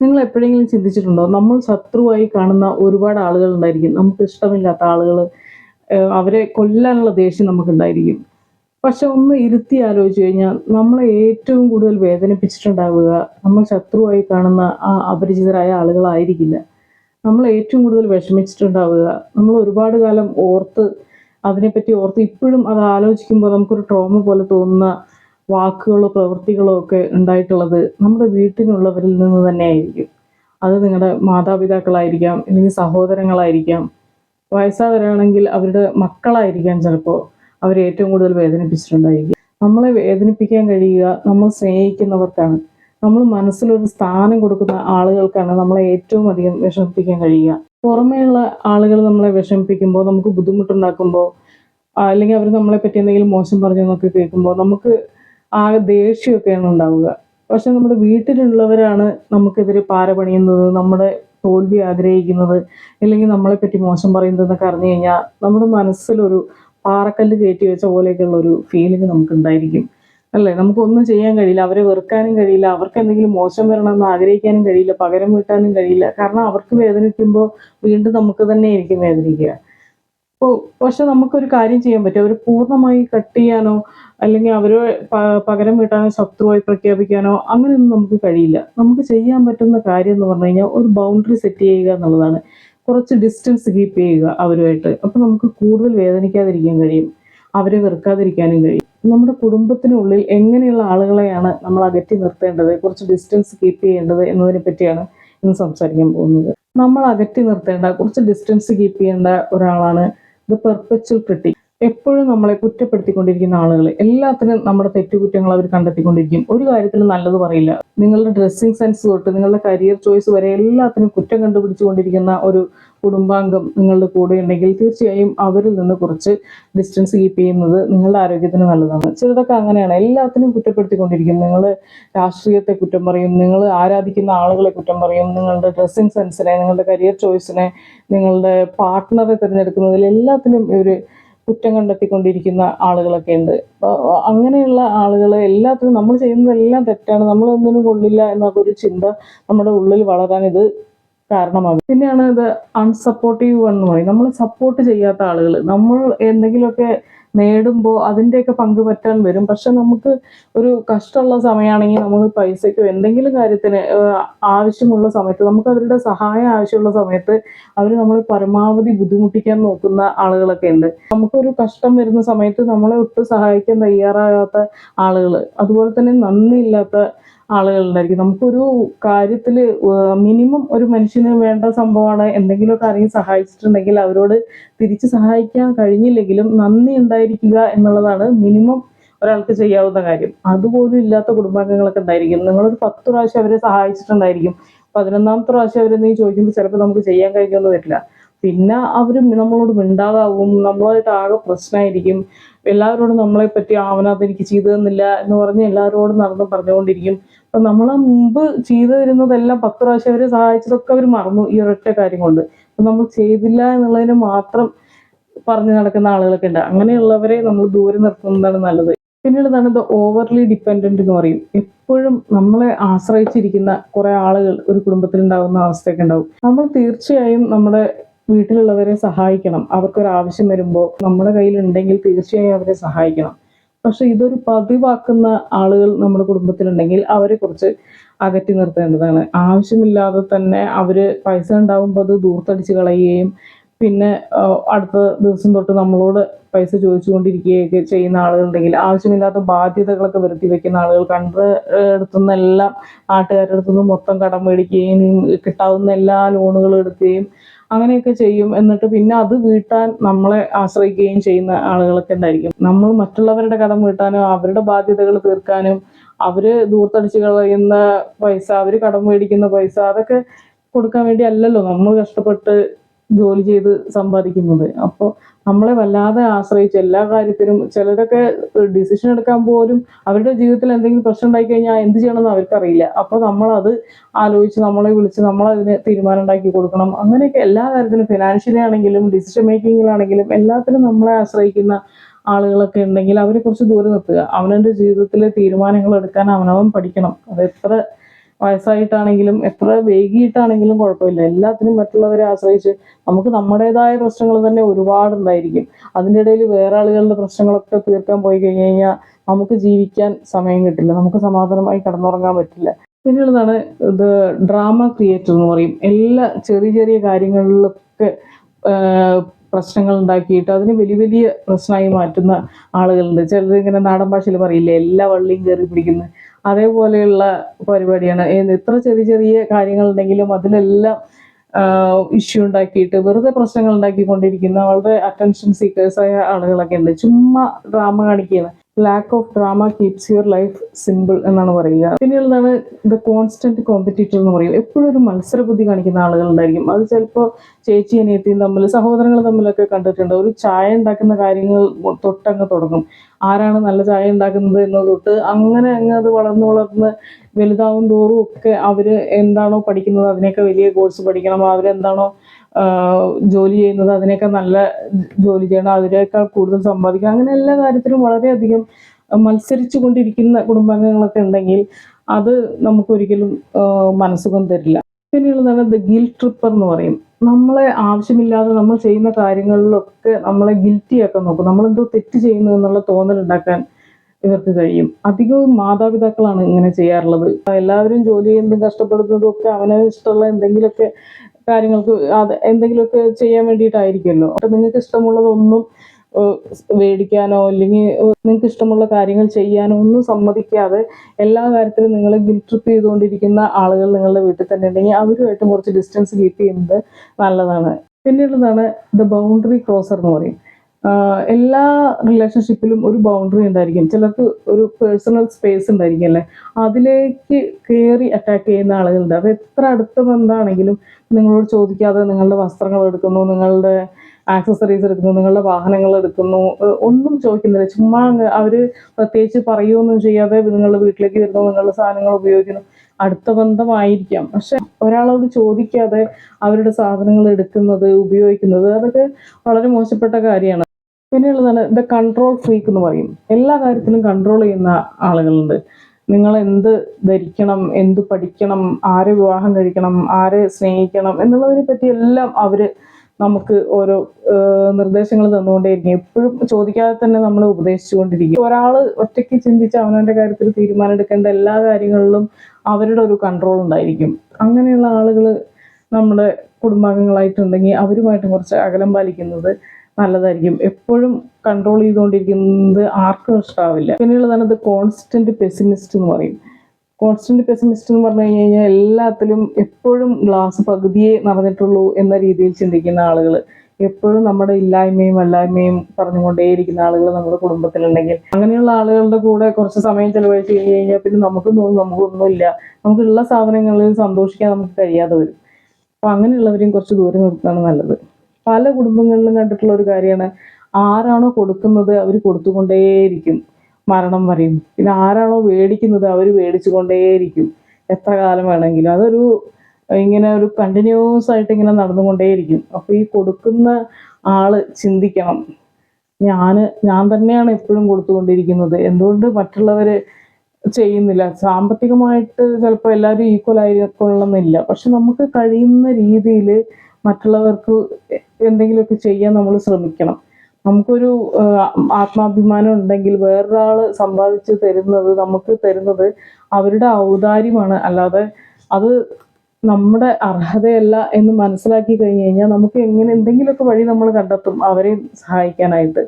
നിങ്ങൾ എപ്പോഴെങ്കിലും ചിന്തിച്ചിട്ടുണ്ടോ? നമ്മൾ ശത്രുവായി കാണുന്ന ഒരുപാട് ആളുകൾ ഉണ്ടായിരിക്കും. നമുക്ക് ഇഷ്ടമില്ലാത്ത ആളുകൾ അവരെ കൊല്ലാനുള്ള ദേഷ്യം നമുക്കുണ്ടായിരിക്കും. പക്ഷെ ഒന്ന് ഇരുത്തി ആലോചിച്ച് കഴിഞ്ഞാൽ നമ്മളെ ഏറ്റവും കൂടുതൽ വേദനിപ്പിച്ചിട്ടുണ്ടാവുക നമ്മൾ ശത്രുവായി കാണുന്ന ആ അപരിചിതരായ ആളുകളായിരിക്കില്ല. നമ്മൾ ഏറ്റവും കൂടുതൽ വിഷമിച്ചിട്ടുണ്ടാവുക. നമ്മൾ ഒരുപാട് കാലം ഓർത്ത് അതിനെപ്പറ്റി ഓർത്ത് ഇപ്പോഴും അത് ആലോചിക്കുമ്പോൾ നമുക്കൊരു ട്രോമ പോലെ തോന്നുന്ന വാക്കുകളോ പ്രവൃത്തികളോ ഒക്കെ ഉണ്ടായിട്ടുള്ളത് നമ്മുടെ വീട്ടിലുള്ളവരിൽ നിന്ന് തന്നെ ആയിരിക്കും അത് നിങ്ങളുടെ മാതാപിതാക്കളായിരിക്കാം അല്ലെങ്കിൽ സഹോദരങ്ങളായിരിക്കാം. വയസ്സായവരാണെങ്കിൽ അവരുടെ മക്കളായിരിക്കാം ചിലപ്പോൾ അവരെ ഏറ്റവും കൂടുതൽ വേദനിപ്പിച്ചിട്ടുണ്ടായിരിക്കും നമ്മളെ വേദനിപ്പിക്കാൻ കഴിയുക നമ്മൾ സ്നേഹിക്കുന്നവർക്കാണ്. നമ്മൾ മനസ്സിലൊരു സ്ഥാനം കൊടുക്കുന്ന ആളുകൾക്കാണ് നമ്മളെ ഏറ്റവും അധികം വിഷമിപ്പിക്കാൻ കഴിയുക. പുറമേയുള്ള ആളുകൾ നമ്മളെ വിഷമിപ്പിക്കുമ്പോൾ നമുക്ക് ബുദ്ധിമുട്ടുണ്ടാക്കുമ്പോൾ അല്ലെങ്കിൽ അവർ നമ്മളെ പറ്റി എന്തെങ്കിലും മോശം പറഞ്ഞു പറഞ്ഞെന്നൊക്കെ കേൾക്കുമ്പോൾ നമുക്ക് ആകെ ദേഷ്യമൊക്കെയാണ് ഉണ്ടാവുക. പക്ഷെ നമ്മുടെ വീട്ടിലുള്ളവരാണ് നമുക്കെതിരെ പാര പണിയുന്നത് നമ്മുടെ തോൽവി ആഗ്രഹിക്കുന്നത് അല്ലെങ്കിൽ നമ്മളെ പറ്റി മോശം പറയുന്നതെന്നൊക്കെ അറിഞ്ഞു കഴിഞ്ഞാൽ നമ്മുടെ മനസ്സിലൊരു പാറക്കല്ല് കയറ്റി വെച്ച പോലെയൊക്കെയുള്ള ഒരു ഫീലിംഗ് നമുക്ക് ഉണ്ടായിരിക്കും അല്ലേ? നമുക്കൊന്നും ചെയ്യാൻ കഴിയില്ല. അവരെ വെറുക്കാനും കഴിയില്ല. അവർക്ക് എന്തെങ്കിലും മോശം വരണം എന്ന് ആഗ്രഹിക്കാനും കഴിയില്ല. പകരം വീട്ടാനും കഴിയില്ല. കാരണം അവർക്ക് വേദനിക്കുമ്പോൾ വീണ്ടും നമുക്ക് തന്നെ ആയിരിക്കും വേദനിക്കുക. പക്ഷെ നമുക്കൊരു കാര്യം ചെയ്യാൻ പറ്റും. അവർ പൂർണമായി കട്ട് ചെയ്യാനോ അല്ലെങ്കിൽ അവർ പകരം വീട്ടാനോ ശത്രുവായി പ്രഖ്യാപിക്കാനോ അങ്ങനെയൊന്നും നമുക്ക് കഴിയില്ല. നമുക്ക് ചെയ്യാൻ പറ്റുന്ന കാര്യം എന്ന് പറഞ്ഞു കഴിഞ്ഞാൽ ഒരു ബൗണ്ടറി സെറ്റ് ചെയ്യുക എന്നുള്ളതാണ്. കുറച്ച് ഡിസ്റ്റൻസ് കീപ്പ് ചെയ്യുക അവരുമായിട്ട്. അപ്പം നമുക്ക് കൂടുതൽ വേദനിക്കാതിരിക്കാൻ കഴിയും. അവരെ വെറുക്കാതിരിക്കാനും കഴിയും. നമ്മുടെ കുടുംബത്തിനുള്ളിൽ എങ്ങനെയുള്ള ആളുകളെയാണ് നമ്മൾ അകറ്റി നിർത്തേണ്ടത്? കുറച്ച് ഡിസ്റ്റൻസ് കീപ്പ് ചെയ്യേണ്ടത് എന്നതിനെ പറ്റിയാണ് ഇന്ന് സംസാരിക്കാൻ പോകുന്നത്. നമ്മൾ അകറ്റി നിർത്തേണ്ട കുറച്ച് ഡിസ്റ്റൻസ് കീപ്പ് ചെയ്യേണ്ട ഒരാളാണ് the perpetual critic. എപ്പോഴും നമ്മളെ കുറ്റപ്പെടുത്തിക്കൊണ്ടിരിക്കുന്ന ആളുകൾ എല്ലാത്തിനും നമ്മുടെ തെറ്റുകുറ്റങ്ങൾ അവർ കണ്ടെത്തിക്കൊണ്ടിരിക്കും. ഒരു കാര്യത്തിലും നല്ലത് പറയില്ല. നിങ്ങളുടെ ഡ്രസ്സിംഗ് സെൻസ് തൊട്ട് നിങ്ങളുടെ കരിയർ ചോയ്സ് വരെ എല്ലാത്തിനും കുറ്റം കണ്ടുപിടിച്ചുകൊണ്ടിരിക്കുന്ന ഒരു കുടുംബാംഗം നിങ്ങളുടെ കൂടെ ഉണ്ടെങ്കിൽ തീർച്ചയായും അവരിൽ നിന്ന് കുറച്ച് ഡിസ്റ്റൻസ് കീപ്പ് ചെയ്യുന്നത് നിങ്ങളുടെ ആരോഗ്യത്തിന് നല്ലതാണ്. ചിലതൊക്കെ അങ്ങനെയാണ്. എല്ലാത്തിനും കുറ്റപ്പെടുത്തിക്കൊണ്ടിരിക്കും. നിങ്ങൾ രാഷ്ട്രീയത്തെ കുറ്റം പറയും. നിങ്ങൾ ആരാധിക്കുന്ന ആളുകളെ കുറ്റം പറയും. നിങ്ങളുടെ ഡ്രസ്സിംഗ് സെൻസിനെ നിങ്ങളുടെ കരിയർ ചോയ്സിനെ നിങ്ങളുടെ പാർട്ട്ണറെ തിരഞ്ഞെടുക്കുന്നതിൽ എല്ലാത്തിനും ഇവർ കുറ്റം കണ്ടെത്തിക്കൊണ്ടിരിക്കുന്ന ആളുകളൊക്കെ ഉണ്ട്. അങ്ങനെയുള്ള ആളുകൾ എല്ലാത്തിനും നമ്മൾ ചെയ്യുന്നതെല്ലാം തെറ്റാണ്. നമ്മൾ നമ്മളൊന്നിനും കൊള്ളില്ല എന്നൊക്കെ ഒരു ചിന്ത നമ്മുടെ ഉള്ളിൽ വളരാൻ ഇത് കാരണമാകും. പിന്നെയാണ് ഇത് അൺസപ്പോർട്ടീവ് എന്ന് പറയും നമ്മൾ സപ്പോർട്ട് ചെയ്യാത്ത ആളുകൾ നമ്മൾ എന്തെങ്കിലുമൊക്കെ നേടുമ്പോൾ അതിന്റെയൊക്കെ പങ്ക് പറ്റാൻ വരും. പക്ഷെ നമുക്ക് ഒരു കഷ്ടമുള്ള സമയമാണെങ്കിൽ നമ്മൾ പൈസയ്ക്കോ എന്തെങ്കിലും കാര്യത്തിന് ആവശ്യമുള്ള സമയത്ത് നമുക്ക് അവരുടെ സഹായം ആവശ്യമുള്ള സമയത്ത് അവർ നമ്മൾ പരമാവധി ബുദ്ധിമുട്ടിക്കാൻ നോക്കുന്ന ആളുകളൊക്കെ ഉണ്ട്. നമുക്കൊരു കഷ്ടം വരുന്ന സമയത്ത് നമ്മളെ ഒട്ടും സഹായിക്കാൻ തയ്യാറാകാത്ത ആളുകൾ അതുപോലെ തന്നെ നന്ദിയില്ലാത്ത ആളുകളുണ്ടായിരിക്കും. നമുക്കൊരു കാര്യത്തിൽ മിനിമം ഒരു മനുഷ്യന് വേണ്ട സംഭവമാണ് എന്തെങ്കിലുമൊക്കെ അറിയാൻ സഹായിച്ചിട്ടുണ്ടെങ്കിൽ അവരോട് തിരിച്ച് സഹായിക്കാൻ കഴിഞ്ഞില്ലെങ്കിലും നന്ദി ഉണ്ടായിരിക്കുക എന്നുള്ളതാണ് മിനിമം ഒരാൾക്ക് ചെയ്യാവുന്ന കാര്യം. അതുപോലും ഇല്ലാത്ത കുടുംബാംഗങ്ങളൊക്കെ ഉണ്ടായിരിക്കും. നിങ്ങളൊരു പത്ത് പ്രാവശ്യം അവരെ സഹായിച്ചിട്ടുണ്ടായിരിക്കും. പതിനൊന്നാമത്തെ പ്രാവശ്യം അവരെന്തെങ്കിലും ചോദിക്കുമ്പോൾ ചിലപ്പോൾ നമുക്ക് ചെയ്യാൻ കഴിഞ്ഞൊന്നും വരില്ല. പിന്നെ അവർ നമ്മളോട് മിണ്ടാതാവും നമ്മളായിട്ട് ആകെ പ്രശ്നമായിരിക്കും. എല്ലാവരോടും നമ്മളെ പറ്റി അവനത് എനിക്ക് ചെയ്തു തന്നില്ല എന്ന് പറഞ്ഞ് എല്ലാവരോടും നടന്ന് പറഞ്ഞുകൊണ്ടിരിക്കും. അപ്പം നമ്മളെ മുമ്പ് ചെയ്തു തരുന്നതെല്ലാം പത്ത് പ്രാവശ്യം അവരെ സഹായിച്ചതൊക്കെ അവർ മറന്നു ഈ ഒരൊറ്റ കാര്യം കൊണ്ട്. അപ്പം നമ്മൾ ചെയ്തില്ല എന്നുള്ളതിന് മാത്രം പറഞ്ഞു നടക്കുന്ന ആളുകളൊക്കെ ഉണ്ട്. അങ്ങനെയുള്ളവരെ നമ്മൾ ദൂരെ നിർത്തുന്നതാണ് നല്ലത്. പിന്നീടുതാണ് ഇത് ഓവർലി ഡിപ്പെൻഡന്റ് എന്ന് പറയും. എപ്പോഴും നമ്മളെ ആശ്രയിച്ചിരിക്കുന്ന കുറെ ആളുകൾ ഒരു കുടുംബത്തിൽ ഉണ്ടാകുന്ന അവസ്ഥയൊക്കെ ഉണ്ടാവും. നമ്മൾ തീർച്ചയായും നമ്മുടെ വീട്ടിലുള്ളവരെ സഹായിക്കണം. അവർക്കൊരു ആവശ്യം വരുമ്പോൾ നമ്മുടെ കയ്യിലുണ്ടെങ്കിൽ തീർച്ചയായും അവരെ സഹായിക്കണം. പക്ഷെ ഇതൊരു പതിവാക്കുന്ന ആളുകൾ നമ്മുടെ കുടുംബത്തിലുണ്ടെങ്കിൽ അവരെ കുറിച്ച് അകറ്റി നിർത്തേണ്ടതാണ്. ആവശ്യമില്ലാതെ തന്നെ അവർ പൈസ ഉണ്ടാകുമ്പോൾ അത് ദൂർത്തടിച്ച് കളയുകയും പിന്നെ അടുത്ത ദിവസം തൊട്ട് നമ്മളോട് പൈസ ചോദിച്ചുകൊണ്ടിരിക്കുകയൊക്കെ ചെയ്യുന്ന ആളുകളുണ്ടെങ്കിൽ ആവശ്യമില്ലാത്ത ബാധ്യതകളൊക്കെ വരുത്തി വെക്കുന്ന ആളുകൾ കണ്ട അടുത്തുനിന്നെല്ലാം നാട്ടുകാരുടെ അടുത്തുനിന്ന് മൊത്തം കടം മേടിക്കുകയും കിട്ടാവുന്ന എല്ലാ ലോണുകളും എടുക്കുകയും അങ്ങനെയൊക്കെ ചെയ്യും എന്നിട്ട് പിന്നെ അത് വീട്ടാൻ നമ്മളെ ആശ്രയിക്കുകയും ചെയ്യുന്ന ആളുകളൊക്കെ ഉണ്ടായിരിക്കും. നമ്മൾ മറ്റുള്ളവരുടെ കടം വീട്ടാനും അവരുടെ ബാധ്യതകൾ തീർക്കാനും അവർ ദൂർത്തടിച്ച് കളയുന്ന പൈസ അവർ കടം മേടിക്കുന്ന പൈസ അതൊക്കെ കൊടുക്കാൻ വേണ്ടി അല്ലല്ലോ നമ്മൾ കഷ്ടപ്പെട്ട് ജോലി ചെയ്ത് സമ്പാദിക്കുന്നത്. അപ്പോൾ നമ്മളെ വല്ലാതെ ആശ്രയിച്ച് എല്ലാ കാര്യത്തിനും ചിലരൊക്കെ ഡിസിഷൻ എടുക്കാൻ പോലും അവരുടെ ജീവിതത്തിൽ എന്തെങ്കിലും പ്രശ്നം ഉണ്ടായി കഴിഞ്ഞാൽ എന്ത് ചെയ്യണമെന്ന് അവർക്കറിയില്ല. അപ്പോൾ നമ്മളത് ആലോചിച്ച് നമ്മളെ വിളിച്ച് നമ്മളതിന് തീരുമാനം ഉണ്ടാക്കി കൊടുക്കണം. അങ്ങനെയൊക്കെ എല്ലാ കാര്യത്തിനും ഫിനാൻഷ്യലി ആണെങ്കിലും ഡിസിഷൻ മേക്കിങ്ങിലാണെങ്കിലും എല്ലാത്തിനും നമ്മളെ ആശ്രയിക്കുന്ന ആളുകളൊക്കെ ഉണ്ടെങ്കിൽ അവരെ കുറച്ച് ദൂരെ നിർത്തുക. അവനവന്റെ ജീവിതത്തിലെ തീരുമാനങ്ങൾ എടുക്കാൻ അവനവൻ പഠിക്കണം. അത് എത്ര വയസ്സായിട്ടാണെങ്കിലും എത്ര വൈകിയിട്ടാണെങ്കിലും കുഴപ്പമില്ല. എല്ലാത്തിനും മറ്റുള്ളവരെ ആശ്രയിച്ച് നമുക്ക് നമ്മുടേതായ പ്രശ്നങ്ങൾ തന്നെ ഒരുപാടുണ്ടായിരിക്കും. അതിന്റെ ഇടയിൽ വേറെ ആളുകളുടെ പ്രശ്നങ്ങളൊക്കെ തീർക്കാൻ പോയി കഴിഞ്ഞ് കഴിഞ്ഞാൽ നമുക്ക് ജീവിക്കാൻ സമയം കിട്ടില്ല. നമുക്ക് സമാധാനമായി കടന്നുറങ്ങാൻ പറ്റില്ല. പിന്നെയുള്ളതാണ് ഇത് ഡ്രാമ ക്രിയേറ്റർ എന്ന് പറയും. എല്ലാ ചെറിയ ചെറിയ കാര്യങ്ങളിലൊക്കെ പ്രശ്നങ്ങൾ ഉണ്ടാക്കിയിട്ട് അതിന് വലിയ വലിയ പ്രശ്നമായി മാറ്റുന്ന ആളുകളുണ്ട്. ചിലരിങ്ങനെ നാടൻ ഭാഷയിൽ പറയില്ലേ എല്ലാ വള്ളിയും കയറി പിടിക്കുന്ന. അതേപോലെയുള്ള പരിപാടിയാണ്. എത്ര ചെറിയ ചെറിയ കാര്യങ്ങളുണ്ടെങ്കിലും അതിലെല്ലാം ഇഷ്യൂ ഉണ്ടാക്കിയിട്ട് വെറുതെ പ്രശ്നങ്ങൾ ഉണ്ടാക്കിക്കൊണ്ടിരിക്കുന്ന വളരെ അറ്റൻഷൻ സീക്കേഴ്സായ ആളുകളൊക്കെ ഉണ്ട്. ചുമ്മാ ഡ്രാമ കാണിക്കുകയാണ്. Lack of drama keeps your life simple എന്നാണ് പറയുക. പിന്നെയുള്ളതാണ് ദ കോൺസ്റ്റന്റ് കോമ്പറ്റീറ്റർ എന്ന് പറയും എപ്പോഴും ഒരു മത്സരബുദ്ധി കാണിക്കുന്ന ആളുകളുണ്ടായിരിക്കും അത് ചിലപ്പോൾ ചേച്ചി അനിയത്തിയും തമ്മിൽ സഹോദരങ്ങൾ തമ്മിലൊക്കെ കണ്ടിട്ടുണ്ട്. ഒരു ചായ ഉണ്ടാക്കുന്ന കാര്യങ്ങൾ തൊട്ടങ്ങ് തുടങ്ങും. ആരാണ് നല്ല ചായ ഉണ്ടാക്കുന്നത് എന്ന് തൊട്ട് അങ്ങനെ അങ്ങ് അത് വളർന്ന് വളർന്ന് വലുതാവും തോറും ഒക്കെ അവർ എന്താണോ പഠിക്കുന്നത് അതിനൊക്കെ വലിയ കോഴ്സ് പഠിക്കണം. അവരെന്താണോ ജോലി ചെയ്യുന്നത് അതിനേക്കാൾ നല്ല ജോലി ചെയ്യണം അതിനേക്കാൾ കൂടുതൽ സമ്പാദിക്കണം അങ്ങനെ എല്ലാ കാര്യത്തിലും വളരെയധികം മത്സരിച്ചു കൊണ്ടിരിക്കുന്ന കുടുംബാംഗങ്ങളൊക്കെ ഉണ്ടെങ്കിൽ അത് നമുക്കൊരിക്കലും മനസ്സുഖം തരില്ല. പിന്നെയുള്ളതാണ് ദ ഗിൽ ട്രിപ്പർ എന്ന് പറയും. നമ്മളെ ആവശ്യമില്ലാതെ നമ്മൾ ചെയ്യുന്ന കാര്യങ്ങളിലൊക്കെ നമ്മളെ ഗിൽറ്റി ആക്കാൻ നോക്കും. നമ്മളെന്തോ തെറ്റ് ചെയ്യുന്നു എന്നുള്ള തോന്നൽ ഉണ്ടാക്കാൻ ഇവർക്ക് കഴിയും. അധികവും മാതാപിതാക്കളാണ് ഇങ്ങനെ ചെയ്യാറുള്ളത്. എല്ലാവരും ജോലി ചെയ്യുന്നതും കഷ്ടപ്പെടുന്നതും ഒക്കെ അവനവന് ഇഷ്ടമുള്ള എന്തെങ്കിലുമൊക്കെ കാര്യങ്ങൾക്ക് അത് എന്തെങ്കിലുമൊക്കെ ചെയ്യാൻ വേണ്ടിയിട്ടായിരിക്കുമല്ലോ. അപ്പം നിങ്ങൾക്ക് ഇഷ്ടമുള്ളതൊന്നും മേടിക്കാനോ അല്ലെങ്കിൽ നിങ്ങൾക്ക് ഇഷ്ടമുള്ള കാര്യങ്ങൾ ചെയ്യാനോ ഒന്നും സമ്മതിക്കാതെ എല്ലാ കാര്യത്തിലും നിങ്ങളെ ഗിൽട്രിപ്പ് ചെയ്തുകൊണ്ടിരിക്കുന്ന ആളുകൾ നിങ്ങളുടെ വീട്ടിൽ തന്നെ ഉണ്ടെങ്കിൽ അവരുമായിട്ടും കുറച്ച് ഡിസ്റ്റൻസ് കീപ്പ് ചെയ്യുന്നത് നല്ലതാണ്. പിന്നെയുള്ളതാണ് ദ ബൗണ്ടറി ക്രോസർ എന്ന് പറയും. എല്ലാ റിലേഷൻഷിപ്പിലും ഒരു ബൗണ്ടറി ഉണ്ടായിരിക്കും. ചിലർക്ക് ഒരു പേഴ്സണൽ സ്പേസ് ഉണ്ടായിരിക്കും അല്ലേ? അതിലേക്ക് കയറി അറ്റാക്ക് ചെയ്യുന്ന ആളുകളുണ്ട്. അത് എത്ര അടുത്ത ബന്ധമാണെങ്കിലും നിങ്ങളോട് ചോദിക്കാതെ നിങ്ങളുടെ വസ്ത്രങ്ങൾ എടുക്കുന്നു നിങ്ങളുടെ ആക്സസറീസ് എടുക്കുന്നു നിങ്ങളുടെ വാഹനങ്ങൾ എടുക്കുന്നു ഒന്നും ചോദിക്കുന്നില്ല. ചുമ്മാ അവർ പ്രത്യേകിച്ച് പറയുകയൊന്നും ചെയ്യാതെ നിങ്ങളുടെ വീട്ടിലേക്ക് വരുന്നു നിങ്ങളുടെ സാധനങ്ങൾ ഉപയോഗിക്കുന്നു. അടുത്ത ബന്ധമായിരിക്കാം. പക്ഷെ ഒരാളോട് ചോദിക്കാതെ അവരുടെ സാധനങ്ങൾ എടുക്കുന്നത് ഉപയോഗിക്കുന്നത് അതൊക്കെ വളരെ മോശപ്പെട്ട കാര്യമാണ്. പിന്നെയുള്ളതാണ് ദ കൺട്രോൾ ഫ്രീക്ക് എന്ന് പറയും. എല്ലാ കാര്യത്തിലും കൺട്രോൾ ചെയ്യുന്ന ആളുകളുണ്ട്. നിങ്ങൾ എന്ത് ധരിക്കണം എന്ത് പഠിക്കണം ആരെ വിവാഹം കഴിക്കണം ആരെ സ്നേഹിക്കണം എന്നുള്ളതിനെ പറ്റി എല്ലാം അവർ നമുക്ക് ഓരോ നിർദ്ദേശങ്ങൾ തന്നുകൊണ്ടേയിരിക്കും. എപ്പോഴും ചോദിക്കാതെ തന്നെ നമ്മൾ ഉപദേശിച്ചുകൊണ്ടിരിക്കും. ഒരാൾ ഒറ്റയ്ക്ക് ചിന്തിച്ച് അവനവന്റെ കാര്യത്തിൽ തീരുമാനം എടുക്കേണ്ട എല്ലാ കാര്യങ്ങളിലും അവരുടെ ഒരു കൺട്രോൾ ഉണ്ടായിരിക്കും. അങ്ങനെയുള്ള ആളുകൾ നമ്മുടെ കുടുംബാംഗങ്ങളായിട്ടുണ്ടെങ്കിൽ അവരുമായിട്ട് കുറച്ച് അകലം പാലിക്കുന്നത് നല്ലതായിരിക്കും. എപ്പോഴും കൺട്രോൾ ചെയ്തുകൊണ്ടിരിക്കുന്നത് ആർക്കും ഇഷ്ടാവില്ല. പിന്നെയുള്ളതാണ് ഇത് കോൺസ്റ്റന്റ് പെസിമിസ്റ്റ് എന്ന് പറയും. കോൺസ്റ്റന്റ് പെസിമിസ്റ്റ് എന്ന് പറഞ്ഞു കഴിഞ്ഞ് കഴിഞ്ഞാൽ എല്ലാത്തിലും എപ്പോഴും ഗ്ലാസ് പകുതിയെ നിറഞ്ഞിട്ടുള്ളൂ എന്ന രീതിയിൽ ചിന്തിക്കുന്ന ആളുകൾ. എപ്പോഴും നമ്മുടെ ഇല്ലായ്മയും അല്ലായ്മയും പറഞ്ഞുകൊണ്ടേയിരിക്കുന്ന ആളുകൾ നമ്മുടെ കുടുംബത്തിലുണ്ടെങ്കിൽ. അങ്ങനെയുള്ള ആളുകളുടെ കൂടെ കുറച്ച് സമയം ചെലവഴിച്ച് കഴിഞ്ഞ് കഴിഞ്ഞാൽ പിന്നെ നമുക്ക് തോന്നും നമുക്കൊന്നുമില്ല. നമുക്കുള്ള സാധനങ്ങളിൽ സന്തോഷിക്കാൻ നമുക്ക് കഴിയാതെ വരും. അപ്പം അങ്ങനെയുള്ളവരെയും കുറച്ച് ദൂരെ നിർത്തുന്നതാണ് നല്ലത്. പല കുടുംബങ്ങളിലും കണ്ടിട്ടുള്ള ഒരു കാര്യമാണ്. ആരാണോ കൊടുക്കുന്നത് അവർ കൊടുത്തുകൊണ്ടേയിരിക്കും. മരണം വരെയും. പിന്നെ ആരാണോ മേടിക്കുന്നത് അവർ മേടിച്ചുകൊണ്ടേയിരിക്കും. എത്ര കാലം വേണമെങ്കിലും. അതൊരു ഇങ്ങനെ ഒരു കണ്ടിന്യൂസ് ആയിട്ട് ഇങ്ങനെ നടന്നുകൊണ്ടേയിരിക്കും. അപ്പോൾ ഈ കൊടുക്കുന്ന ആൾ ചിന്തിക്കണം. ഞാൻ ഞാൻ തന്നെയാണ് എപ്പോഴും കൊടുത്തുകൊണ്ടിരിക്കുന്നത്. എന്തുകൊണ്ട് മറ്റുള്ളവര് ചെയ്യുന്നില്ല? സാമ്പത്തികമായിട്ട് ചിലപ്പോൾ എല്ലാവരും ഈക്വൽ ആയിക്കൊള്ളണമെന്നില്ല പക്ഷെ നമുക്ക് കഴിയുന്ന രീതിയിൽ മറ്റുള്ളവർക്ക് എന്തെങ്കിലുമൊക്കെ ചെയ്യാൻ നമ്മൾ ശ്രമിക്കണം. നമുക്കൊരു ആത്മാഭിമാനം ഉണ്ടെങ്കിൽ വേറൊരാൾ സമ്പാദിച്ച് തരുന്നത് നമുക്ക് തരുന്നത് അവരുടെ ഔദാര്യമാണ്. അല്ലാതെ അത് നമ്മുടെ അർഹതയല്ല എന്ന് മനസ്സിലാക്കി കഴിഞ്ഞു കഴിഞ്ഞാൽ നമുക്ക് എങ്ങനെ എന്തെങ്കിലുമൊക്കെ വഴി നമ്മൾ കണ്ടെത്തും അവരെ സഹായിക്കാനായിട്ട്.